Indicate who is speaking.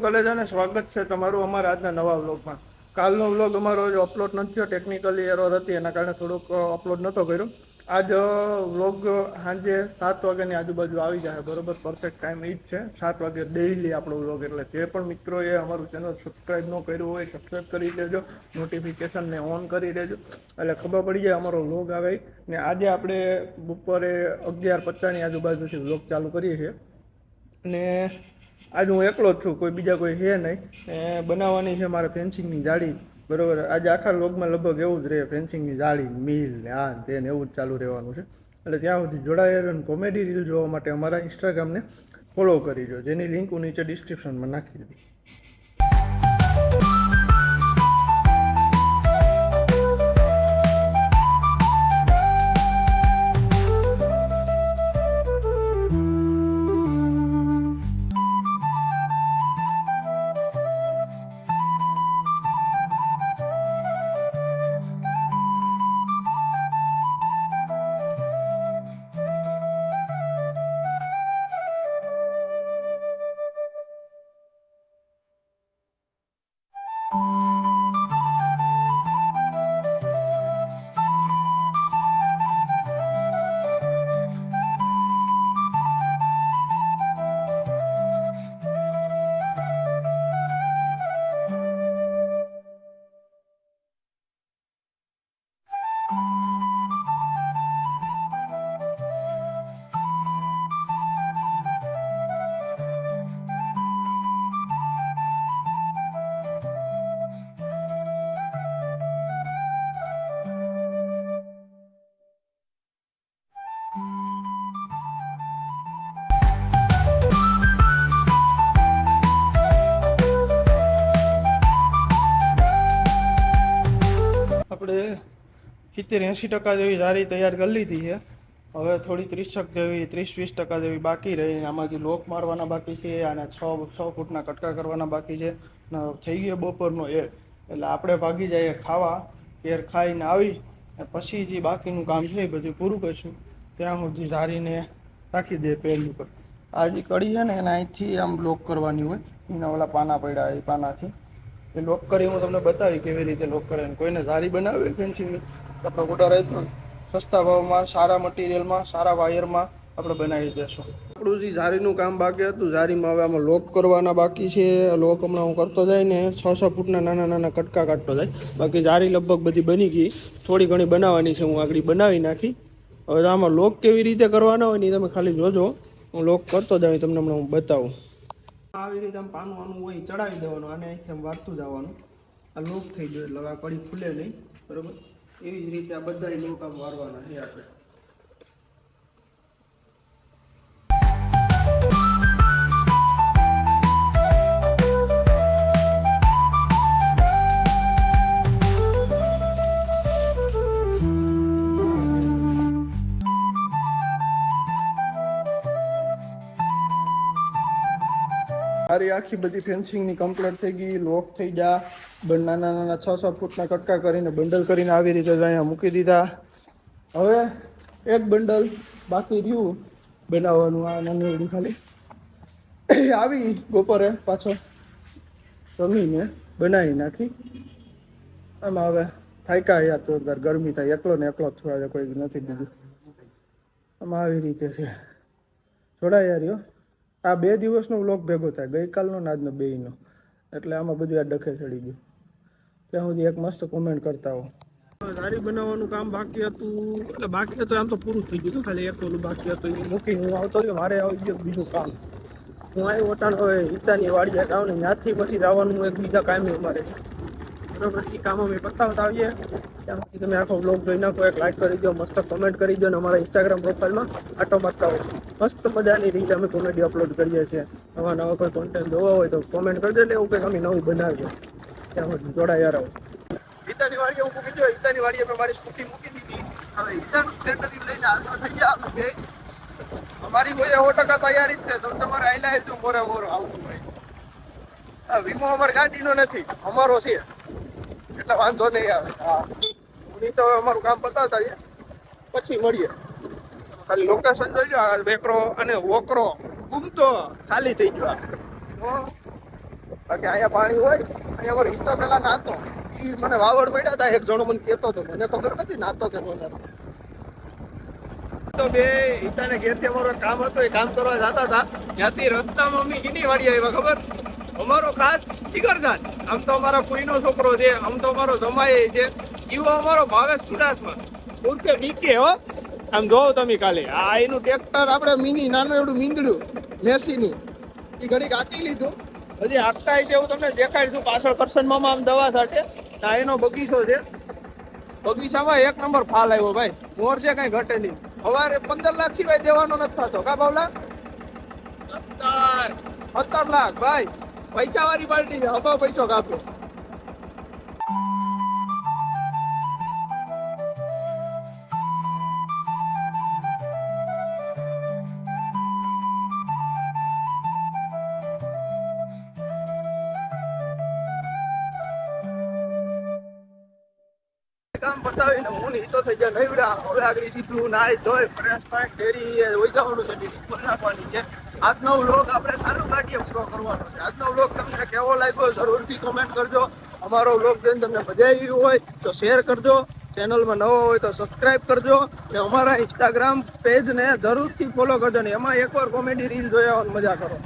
Speaker 1: કલેજાને સ્વાગત છે તમારું અમારા આજના નવા વ્લોગમાં. કાલનો વ્લોગ અમારો અપલોડ નથી થયો ટેકનિકલી એરર હતી, એના કારણે થોડોક અપલોડ નહોતો કર્યો. આજ વ્લોગ સાંજે સાત વાગ્યાની આજુબાજુ આવી જાય, બરોબર? પરફેક્ટ ટાઈમ એ જ છે. સાત વાગે ડેઇલી આપણો વ્લોગ, એટલે જે પણ મિત્રોએ અમારું ચેનલ સબસ્ક્રાઈબ ન કર્યું હોય સબસ્ક્રાઈબ કરી દેજો નોટિફિકેશનને ઓન કરી દેજો. એટલે ખબર પડી જાય અમારો વ્લોગ આવે ને આજે આપણે બપોરે અગિયાર પચાસની આજુબાજુથી વ્લોગ ચાલુ કરીએ છીએ. ને આજે હું એકલો જ છું, કોઈ બીજા કોઈ છે નહીં. બનાવવાની છે મારે ફેન્સિંગની જાળી. બરોબર, આજે આખા લોગમાં લગભગ એવું જ રહે ફેન્સિંગની જાળી મિલ ને આ તે ને એવું જ ચાલુ રહેવાનું છે. એટલે ત્યાં સુધી જોડાયેલ કોમેડી રીલ જોવા માટે અમારા ઇન્સ્ટાગ્રામને ફોલો કરી જો જેની લિંક હું નીચે ડિસ્ક્રિપ્શનમાં નાખી દીધી આપણે સિત્તેર એંસી ટકા જેવી જારી તૈયાર કરી લીધી છે. હવે થોડી ત્રીસક જેવી, ત્રીસ, વીસ ટકા જેવી બાકી રહી આમાંથી લોક મારવાના બાકી છે અને છ છ ફૂટના કટકા કરવાના બાકી છે. ને થઈ ગયો બપોરનો એર. એટલે આપણે ભાગી જઈએ ખાવા. એર ખાઈને આવી ને પછી જે બાકીનું કામ છે એ બધું પૂરું કરીશું. ત્યાં સુધી જારીને રાખી દે પહેલું પર આ જે કડી છે ને, એને અહીંથી આમ લોક કરવાની હોય. એના ઓલા પાના પડ્યા એ પાનાથી. એ લોક કરી હું તમને બતાવી કેવી રીતે લોક કરે કોઈને સારી બનાવે ફેન્સિંગ આપણે ઓર્ડર આપ્યો સસ્તા ભાવમાં, સારા મટીરિયલમાં સારા વાયરમાં આપણે બનાવી દેશું. આપણું જે ઝારીનું કામ બાકી હતું, ઝારીમાં હવે આમાં લોક કરવાના બાકી છે. લોક હમણાં હું કરતો જાય ને છ છ ફૂટના નાના નાના કટકા કાઢતો જાય. બાકી ઝારી લગભગ બધી બની ગઈ. થોડી ઘણી બનાવવાની છે, હું આગળ બનાવી નાખી. હવે આમાં લોક કેવી રીતે કરવાના હોય ને તમે ખાલી જોજો. હું લોક કરતો જાઉં તમને હમણાં હું બતાવું. આવી રીતે આમ પાનું આનું હોય ચડાવી દેવાનું અને અહીંથી આમ જવાનું. આ લોક થઈ ગયો એટલે હવે કડી ખુલે નહીં, બરોબર? એવી જ રીતે આ બધા લોક આમ વારવાના છે આપણે મારી આખી બધી ફેન્સિંગની કમ્પ્લીટ થઈ ગઈ લોક થઈ ગયા નાના નાના છ છ ફૂટના કટકા કરીને બંડલ કરીને આવી રીતે અહીંયા મૂકી દીધા. હવે એક બંડલ બાકી રહ્યું બનાવવાનું આ નાની ખાલી. આવી બપોરે પાછો જમીને બનાવી નાખી. આમાં હવે થાયકા યાર જોરદાર ગરમી થાય, એકલો ને એકલો થોડા કોઈ નથી બીજું. આમાં આવી રીતે છે. જોડાયા રહ્યો આ બે દિવસનો વ્લોગ ભેગો થાય. ગઈકાલનો ને આજનો બેયનો. એટલે આમાં બધું આ ડખે ચડી ગયું. ત્યાં સુધી એક મસ્ત કોમેન્ટ કરતા હો. સારી બનાવવાનું કામ બાકી હતું. એટલે બાકી હતું, આમ તો પૂરું થઈ ગયું હતું. ખાલી એક ઓલું બાકી હતું, એ મૂકી હું આવતો રહ્યો. મારે આવી ગયું બીજું કામ. હું આવ્યો વટાણ હવે ઈતાની વાડીએ જાઉં ને ત્યાંથી પછી જવાનું એક બીજા કામે અમારે. બરોબર કામ અમે બતાવતા આવીએ. ત્યાં સુધી તમે આખો બ્લોગ જોઈ નાખો, એક લાઈક કરી દો, મસ્ત કોમેન્ટ કરી દો અને અમારા ઇન્સ્ટાગ્રામ પ્રોફાઇલમાં આટો મારતા મસ્ત મજાની રીતે અમે કોમેડી અપલોડ કરીએ છીએ. નવા નવા કોઈ કોન્ટેન્ટ જોવા હોય તો કોમેન્ટ કરી દો એટલે એવું કંઈક અમે નવું બનાવીએ. ત્યાં જોડાયા રહો. ઈતાની વાડીએ હું મૂકી ઈતાની વાડીએ મેં મારી સ્કૂટી મૂકી દીધી. હવે સ્ટેન્ડર લઈને હાલતા થઈ ગયા અમે અમારી કોઈ સો ટકા તૈયારી છે. તો તમારે આયલા હે તો મોરે મોરો આવતું હોય. વીમો અમારી ગાડીનો નથી, અમારો છે. એટલે વાંધો નહીં આવે. હા. નહીં તો અમારું કામ પતાવતા છે પછી મળીએ. ખાલી લોકેશન જોઈ લો આ વેકરો અને વોકરો ગુમતો ખાલી થઈ ગયો. તો કારણ અહીંયા પાણી હોય અહીંયા અમારો ઈતો પેલા નાતો. એ મને વાવડ પડ્યા હતા એક જણો મને કહેતો હતો મને ખબર નથી નાતો કે ન તો બે ઈતાને ઘેરથી અમારો કામ હતો એ કામ કરવા જતા હતા. ત્યાંથી રસ્તામાં અમે કીની વાડી આવ્યા ખબર? અમારો ખાસ જીગરજાન આમ તો અમારા કોઈનો છોકરો છે આમ તો અમારો જમાય છે. એવો અમારો ભાવેશ ચુડાસમા ઉર્ફે બીકે હો? આમ જોવો તમે કાલે. આ એનું ટ્રેક્ટર આપણે મિની નાનું એવડું મીંદડ્યું મેસીનું. એ ઘડીક હાકી લીધું. હજી હાકતા છે એવું તમને દેખાડીશું. પાછળ કરશનમાં આમ દવા સાથે. આ એનો બગીચો છે. બગીચામાં એક નંબર ફાલ આવ્યો ભાઈ. મોર છે કઈ ઘટે નહીં. સવારે પંદર લાખ સિવાય દેવાનો નથી થતો. કા બાવલા? સત્તર. સત્તર લાખ ભાઈ. પૈસા વાળી પાર્ટી છે હબો પૈસો કાપ્યો કામ પતાવીને હું નીચો થઈ ગયા નવરા હવે આગળ સીધું નાય ધોય, ફ્રેશ થાય ડેરી હોય જવાનું છે. પર છે. આજનો વ્લોગ આપણે સારું કાઢીએ, પૂરો કરવાનો છે. આજનો વ્લોગ તમને કેવો લાગ્યો જરૂરથી કમેન્ટ કરજો. અમારો વ્લોગ જોઈને તમને મજા આવી હોય તો શેર કરજો. ચેનલમાં નવો હોય તો સબસ્ક્રાઇબ કરજો. ને અમારા ઇન્સ્ટાગ્રામ પેજને જરૂરથી ફોલો કરજો. ને એમાં એકવાર કોમેડી રીલ જોયા હોય મજા કરો.